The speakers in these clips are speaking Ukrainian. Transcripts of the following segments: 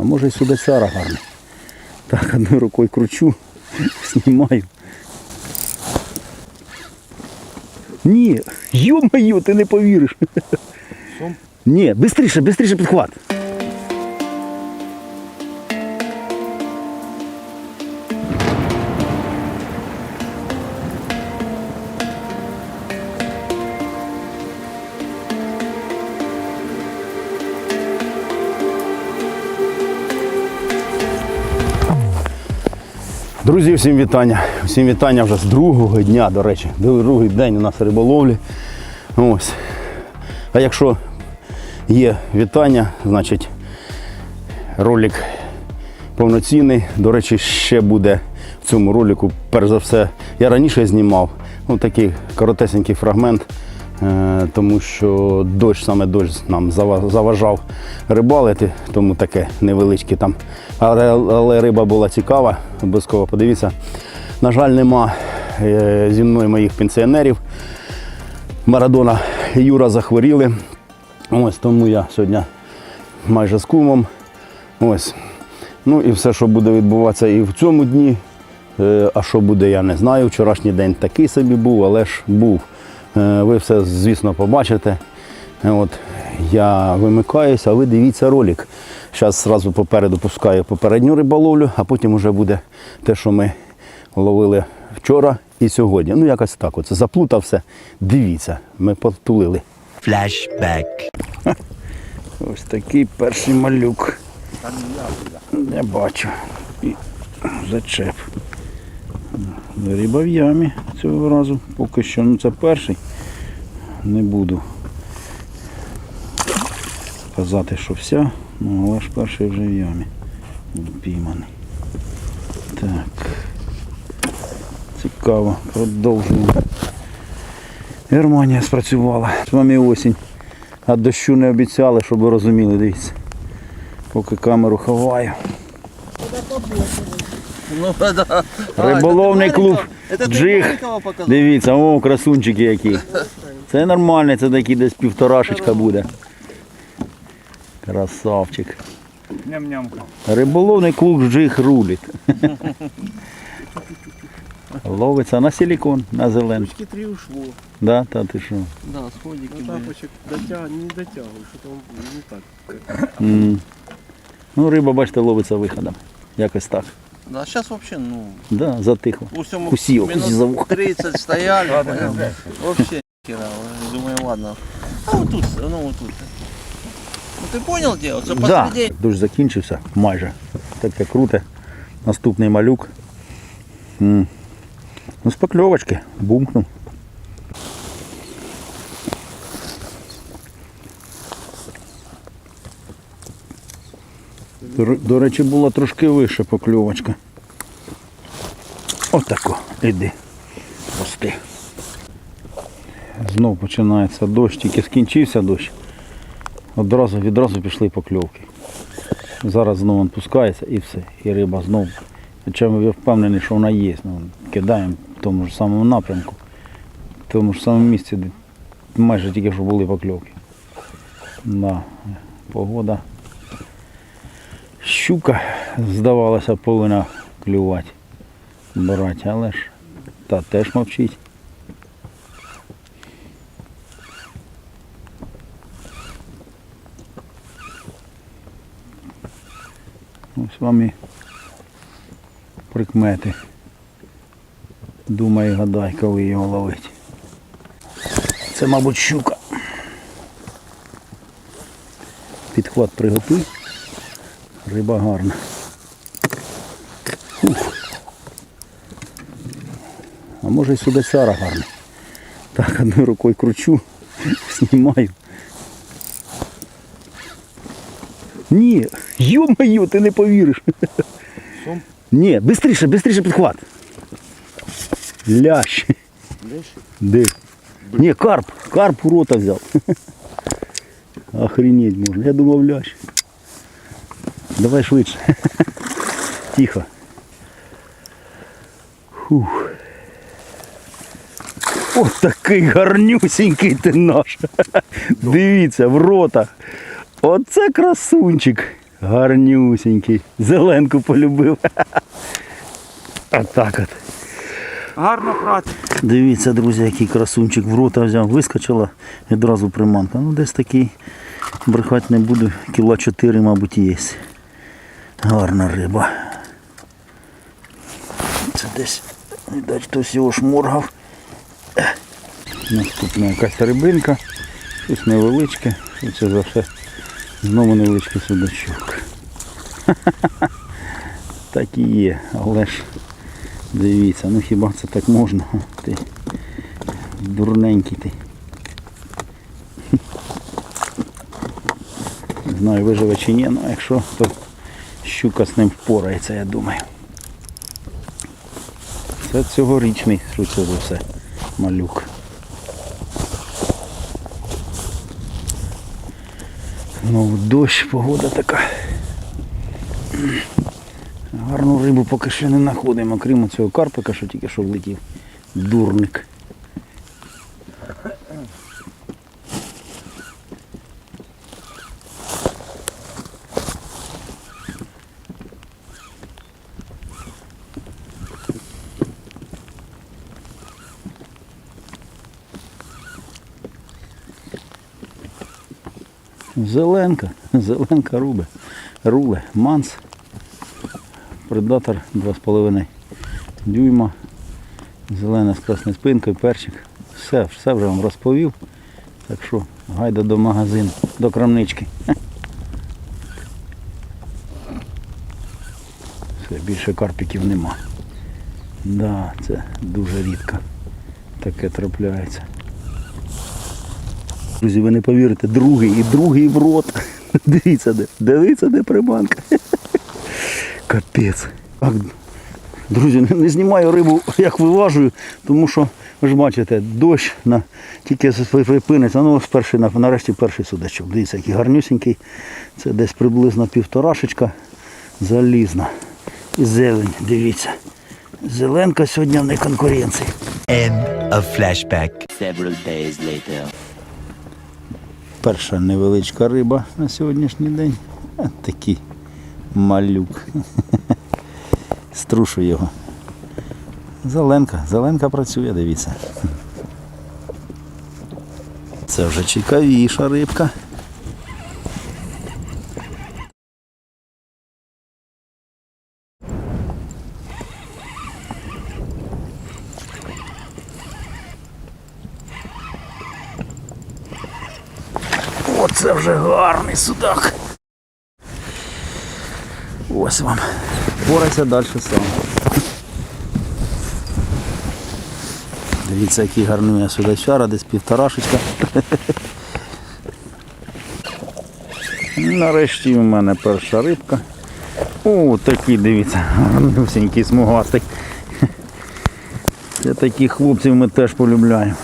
А може і судацяра гарна. Так, одною рукою кручу, знімаю. Ні, йо-моє, ти не повіриш. Сом? Ні, швидше, швидше підхват. Друзі, всім вітання. Всім вітання вже з другого дня, до речі. Другий день у нас риболовлі. Ось. А якщо є вітання, значить ролик повноцінний. До речі, ще буде в цьому ролику, перш за все, я раніше знімав ну, такий коротесенький фрагмент, е, тому що дощ, саме дощ нам заважав рибалити, тому таке невеличке там. Але, але риба була цікава, обов'язково подивіться. На жаль, нема е, зі мною моїх пенсіонерів. Марадона і Юра захворіли. Ось тому я сьогодні майже з кумом. Ось. Ну і все, що буде відбуватися і в цьому дні. Е, А що буде, я не знаю. Вчорашній день такий собі був, але ж був. Е, Ви все, звісно, побачите. От, я вимикаюся, а ви дивіться ролик. Зараз одразу попереду пускаю попередню риболовлю, а потім вже буде те, що ми ловили вчора і сьогодні. Ну, якось так. Оце заплутався. Дивіться, ми потулили. Flashback. Ось такий перший малюк. Я бачу. І зачеп. Риба в ямі цього разу. Поки що, ну це перший. Не буду казати, що вся, ну але ж перший вже в ямі. Пійманий. Так. Цікаво, продовжуємо. Германія спрацювала. З вами осінь. А дощу не обіцяли, щоб ви розуміли, дивіться. Поки камеру ховаю. Ну да. Риболовний клуб Джиг. Дивіться, о, красунчики які. Це нормально, це такий десь півторашечка буде. Красавчик. Ням-нямка. Риболовний клуб Джиг рулить. Ловиться на силікон, на зелений. Ручки три ушло. Да, та ти що? Да, сходики Ну, были. тапочек дотя... не дотягиваю, что-то он не так. М. Ну, риба, бачите, ловиться виходом. Якось так. Да, сейчас вообще, ну, Да, затихло. у всему Кусил, ухо. 30 стояли, вообще хера. Думаю, ладно. А вот тут, ну вот тут. Ты понял дело? Что Да, дощ закінчився майже. Таке круте. Наступний малюк. М. Ну, з покльовочки. Бумкнув. До, до речі, була трошки вища покльовочка. Отако. Іди. Пусти. Знов починається дощ, тільки скінчився дощ. Одразу, відразу пішли покльовки. Зараз знову він пускається і все. І риба знову. Хоча я впевнений, що вона є. Ну, кидаємо в тому ж самому напрямку, в тому ж самому місці, де майже тільки що були покльовки. Да. Погода. Щука, здавалося, повинна клювати, брати, але ж та теж мовчить. Ось вам прикмети. Думай, гадай, коли його ловить. Це, мабуть, щука. Підхват приготуй. Риба гарна. Ух. А може і судацяра гарна. Так, одною рукою кручу, знімаю. Ні, йо-моє, ти не повіриш. Сом? Ні, бистріше, бистріше підхват. Лящ. Де? Ні, карп. Карп у рота взяв. Охренеть можна. Я думав лящ. Давай швидше. Тихо. Фух. Ось такий гарнюсінький ти наш. Дивіться, в рота. Оце красунчик. Гарнюсінький. Зеленку полюбив. Отак от. Гарно прати. Дивіться, друзі, який красунчик в рота взяв, вискочила відразу приманка. Ну десь такий брехати не буду, кіла 4, мабуть, є. Гарна риба. Це десь, видать, хтось його шморгав. Наступна якась рибинка, щось невеличке, і це за все знову невеличкий судачок. Так і є, але ж Дивіться, ну хіба це так можна? Ти дурненький ти. Не знаю, виживе чи ні, але якщо, то щука з ним впорається, я думаю. Це цьогорічний, швидше за все, малюк. Ну, дощ, погода така. Гарну рибу поки ще не знаходимо, окрім цього карпика, що тільки що влетів. Дурник. Зеленка, зеленка рубе. Руле, манс. Предатор 2,5 дюйма. Зелена з красною спинкою, перчик. Все, все вже вам розповів. Так що гайда до магазину, до крамнички. Все, більше карпіків нема. Да, це дуже рідко. Таке трапляється. Друзі, ви не повірите, другий і другий в рот. Дивіться де. Дивіться, де приманка. Капець. Так, друзі, не, знімаю рибу, як виважую, тому що ви ж бачите, дощ на, тільки припиниться. Ну, перший, на- нарешті перший судачок. Дивіться, який гарнюсінький. Це десь приблизно півторашечка залізна. І зелень, дивіться. Зеленка сьогодні в неконкуренції. End of flashback. Several days later. Перша невеличка риба на сьогоднішній день. А, Такий малюк. Струшу його. Зеленка, зеленка працює, дивіться. Це вже цікавіша рибка. Оце вже гарний судак. Ось вам. Борайся далі сам. Дивіться, який гарний судачара, десь півторашечка. Нарешті у мене перша рибка. О, такий, дивіться, гарнюсенький, смугастий. Це таких хлопців ми теж полюбляємо.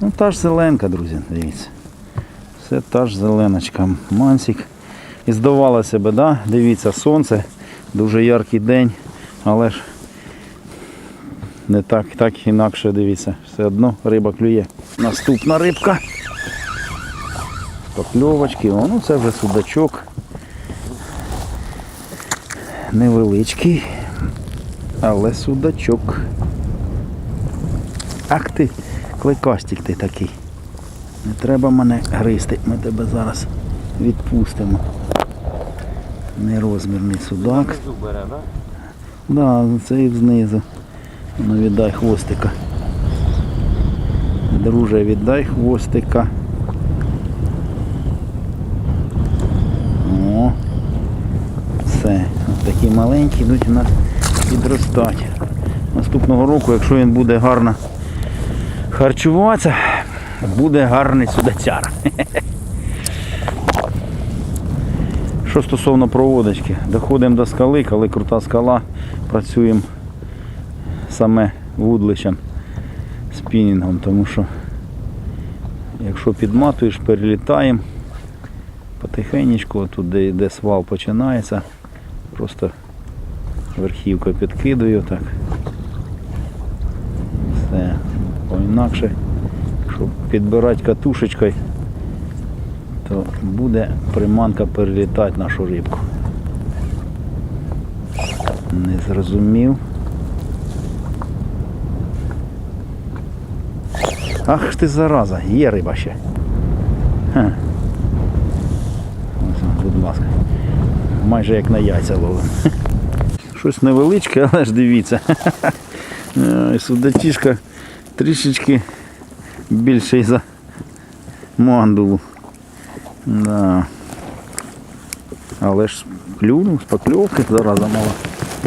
Ну та ж зеленка, друзі, дивіться. Це та ж зеленочка. Мансик. І здавалося б, да? дивіться, сонце, дуже яркий день, але ж не так, так інакше дивіться. Все одно риба клює. Наступна рибка. Покльовочки. О, ну це вже судачок. Невеличкий, але судачок. Ах ти, кликастик ти такий. Не треба мене гризти, ми тебе зараз відпустимо. Нерозмірний судак. Да, це і знизу. Ну віддай хвостика. Друже, віддай хвостика. О, все. Ось такі маленькі йдуть у нас підростати. Наступного року, якщо він буде гарно харчуватися, буде гарний судацяр. Що стосовно проводочки, доходимо до скали, коли крута скала, працюємо саме вудлищем, спінінгом, тому що якщо підматуєш, перелітаємо потихеньку, тут де йде свал починається, просто верхівка підкидую так. Все. Інакше, щоб підбирати катушечкою, то буде приманка перелітати нашу рибку. Не зрозумів. Ах ти зараза, є риба ще. Ха. Ось, будь ласка. Майже як на яйця ловимо. Щось невеличке, але ж дивіться. Ой, Судачишка трішечки більший за мандулу. Да. Але ж клюнув, з покльовки, зараза мала.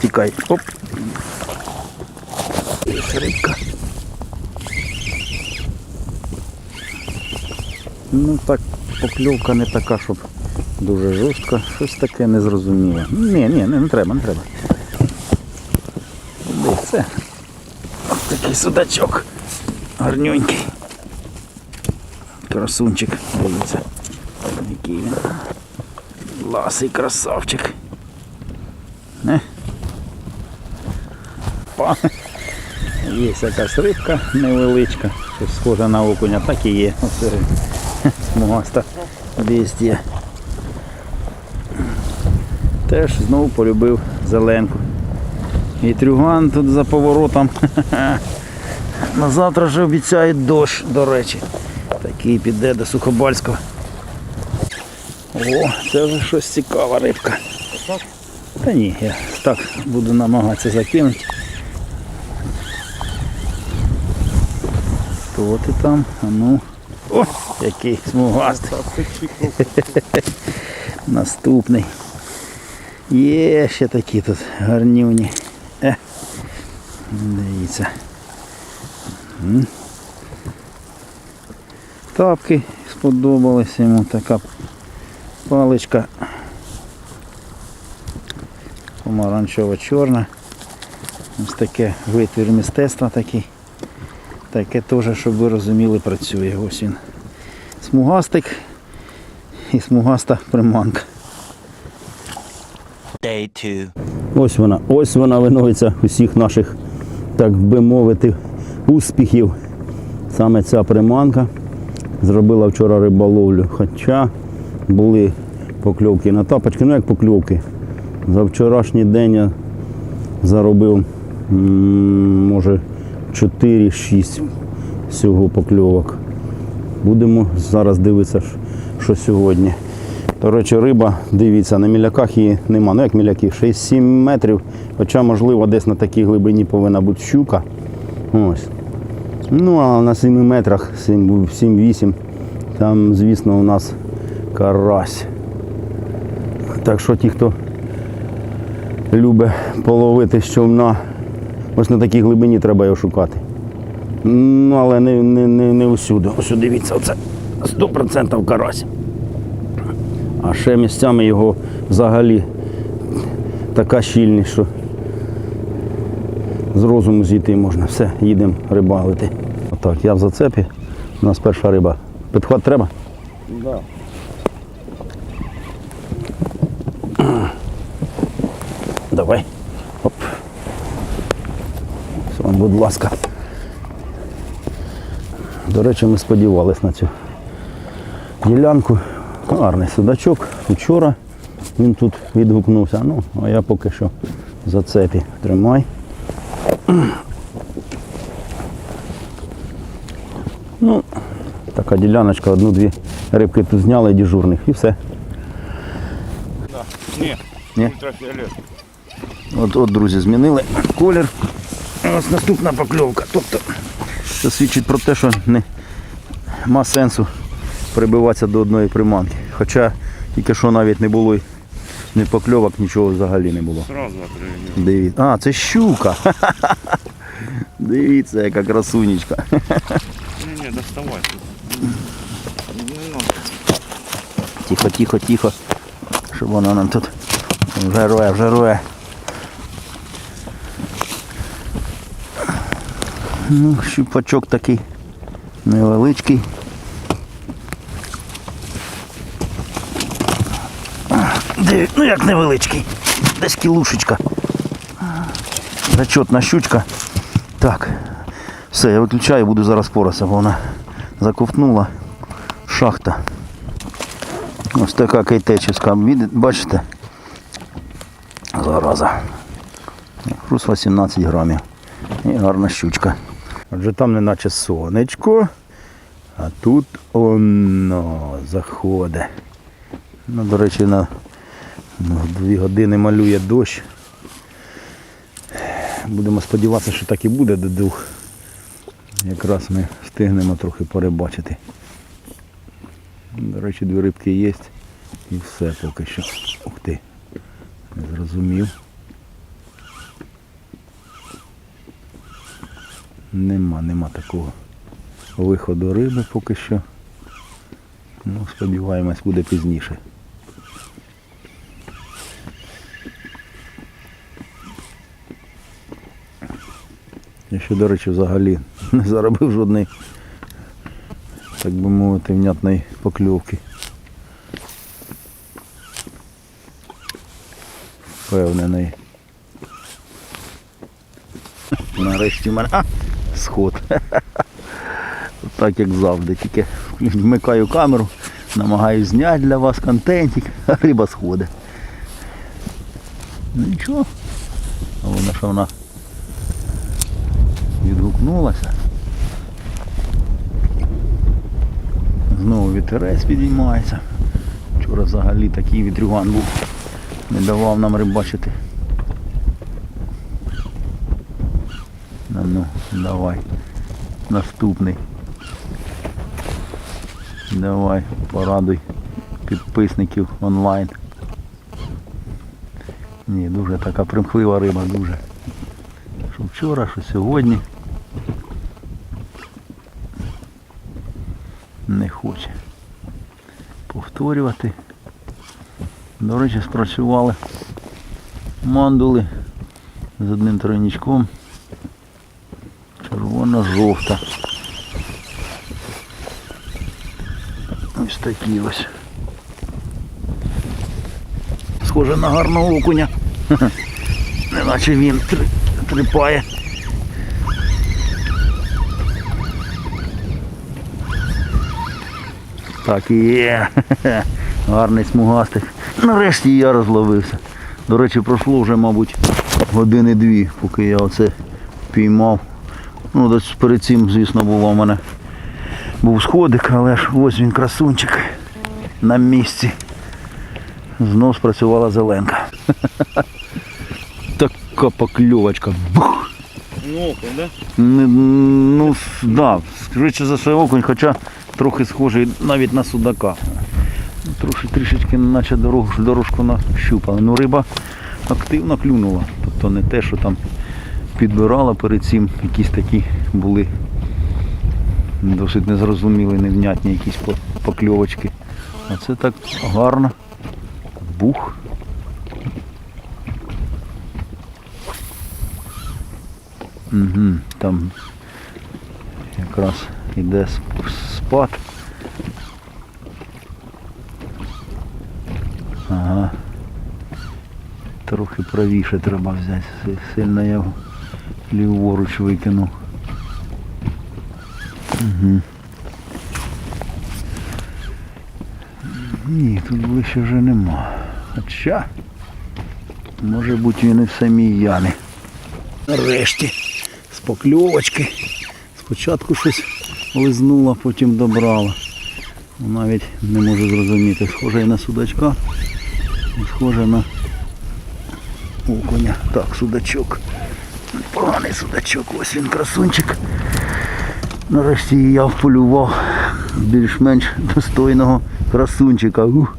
Тікай. Оп. Рибка. Ну так, покльовка не така, щоб дуже жорстка. Щось таке незрозуміле. Ні, ні, не, не треба, не треба. Де це? Ось такий судачок. Гарнюнький. Красунчик. Дивіться. Який він. Ласий красавчик. Не? Па. Є якась рибка невеличка, щось схоже на окуня, так і є. Оце смугаста бестія. Теж знову полюбив зеленку. І трюган тут за поворотом. На завтра вже обіцяють дощ, до речі. Такий піде до Сухобальського. О, це вже щось цікава рибка. Та ні, я так буду намагатися закинути. Хто ти там? А ну. О, який смугастий. Наступний. Є ще такі тут гарнюні. Е. Дивіться. Тапки сподобались йому така паличка. Помаранчево чорна. Ось таке витвір мистецтва такий. Таке теж, щоб ви розуміли, працює. Ось він. Смугастик і смугаста приманка. Day 2. Ось вона, ось вона винується усіх наших, так би мовити, успіхів. Саме ця приманка зробила вчора риболовлю. Хоча були покльовки на тапочки, ну як покльовки. За вчорашній день я заробив, може, 4-6 всього покльовок. Будемо зараз дивитися, що сьогодні. До речі, риба, дивіться, на міляках її нема. Ну як міляки, 6-7 метрів. Хоча, можливо, десь на такій глибині повинна бути щука. Ось. Ну, а на 7 метрах, 7-8, там, звісно, у нас карась. Так що ті, хто любить половити з човна, ось на такій глибині треба його шукати. Ну, але не, не, не, не усюди. Ось дивіться, оце 100% карась. А ще місцями його взагалі така щільність, що з розуму зійти можна. Все, їдемо рибалити. Отак, я в зацепі. У нас перша риба. Підхват треба? Да. Давай. Оп. Все, будь ласка. До речі, ми сподівалися на цю ділянку. Гарний судачок. Вчора він тут відгукнувся. Ну, а я поки що в зацепі. Тримай. Ну, така діляночка, одну-дві рибки тут зняли дежурних і все. Ні, Ні? ультрафіолет. От, от, друзі, змінили колір. Ось наступна покльовка. Тобто це свідчить про те, що не нема сенсу прибиватися до одної приманки. Хоча тільки що навіть не було ні покльовок, нічого взагалі не було. Сразу. Дивіться. А, це щука. Дивіться, яка красунечка. Ні, доставай. Тихо, тихо, тихо. Щоб вона нам тут вже рує, вже рує. Ну, щупачок такий невеличкий. Ну як невеличкий. Десь кілушечка. Зачетна щучка. Так. Все, я виключаю, буду зараз порася, бо вона заковтнула. Шахта. Ось така кайтечівська, бачите? Зараза. Плюс 18 грамів. І гарна щучка. Отже, там неначе сонечко, а тут оно заходить. Ну, до речі, на ну, дві години малює дощ. Будемо сподіватися, що так і буде до двох. Якраз ми встигнемо трохи перебачити. До речі, дві рибки є і все поки що. Ух ти. Не зрозумів. Нема, нема такого виходу риби поки що. Ну, сподіваємось, буде пізніше. Я ще, до речі, взагалі не заробив жодної, так би мовити, внятної покльовки. Впевнений. Нарешті в мене. А! Сход. Так як завжди. Тільки вмикаю камеру, намагаюсь зняти для вас контентик, а риба сходить. Ну нічого. Головне, що вона відгукнулася. Знову вітерець підіймається. Вчора взагалі такий вітрюган був. Не давав нам рибачити. Ну, ну, давай. Наступний. Давай, порадуй підписників онлайн. Ні, дуже така примхлива риба, дуже. Що вчора, що сьогодні. Не хоче повторювати. До речі, спрацювали мандули з одним тройничком. Червона-жовта. Ось такі ось. Схоже на гарного окуня. Неначе він трипає. Так і є. Гарний смугастик. Нарешті я розловився. До речі, пройшло вже, мабуть, години дві, поки я оце піймав. Ну, десь перед цим, звісно, було в мене був сходик, але ж ось він красунчик на місці. Знов спрацювала зеленка. Така покльовочка. Ну, окунь, да? Ну, да, скоріше за все окунь, хоча трохи схожий навіть на судака. Трошки трішечки наче дорожку, дорожку нащупали. Ну риба активно клюнула. Тобто не те, що там підбирала перед цим, якісь такі були досить незрозумілі, невнятні якісь покльовочки. А це так гарно. Бух. Угу, там якраз іде сп- Ага. Трохи правіше треба взяти. Сильно я ліворуч викинув. Угу. Ні, тут ближче вже нема. Хоча, може бути він і в самій ямі. Нарешті з покльовочки. Спочатку щось лизнула, потім добрала. Навіть не можу зрозуміти. Схоже і на судачка, і схоже на окуня. Так, судачок. Поганий судачок, ось він красунчик. Нарешті я вполював більш-менш достойного красунчика. Ух,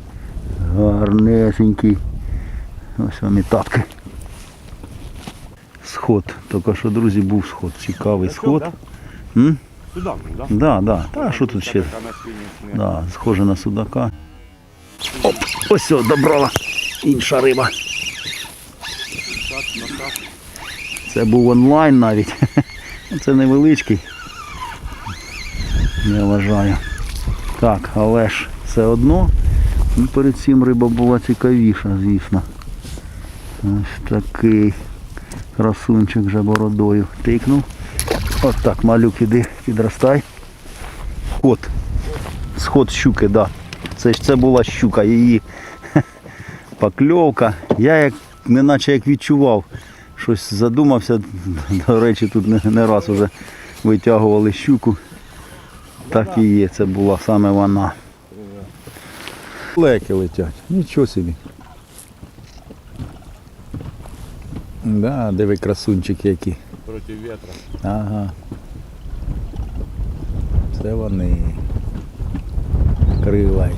гарнесенький. Ось вам і тапки. Сход. Тільки що, друзі, був сход. Цікавий сход. М? Судак, да? Да, да. Та що тут ще? Да, схоже на судака. Оп, ось добрала інша риба. Це був онлайн навіть. Це невеличкий. Я вважаю. Так, але ж все одно. ну, Перед цим риба була цікавіша, звісно. Ось такий красунчик вже бородою тикнув. От так, малюк іди, підростай. От. Сход щуки, да. Це ж це була щука, її покльовка. Я як неначе як відчував, щось задумався. До речі, тут не, не раз вже витягували щуку. Так і є, це була саме вона. Леки летять. Нічого собі. Да, диви красунчики які. Проти вітра. Ага. Це вони. Крила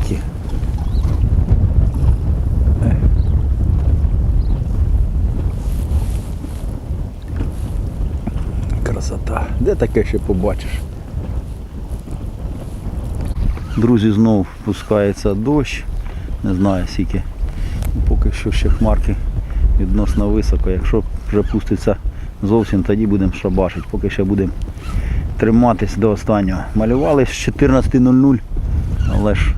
Красота. Де таке ще побачиш? Друзі, знов пускається дощ. Не знаю скільки. Поки що ще хмарки відносно високо. Якщо вже пуститься зовсім, тоді будемо шабашити. Поки ще будемо триматись до останнього. Малювали з 14.00, але ж,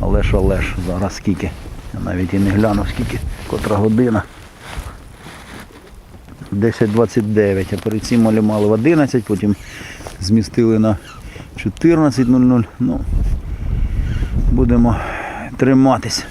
але ж, але ж, зараз скільки. Я навіть і не глянув скільки, котра година. 10.29, а перед цим малювали в 11, потім змістили на 14.00. Ну, будемо триматись.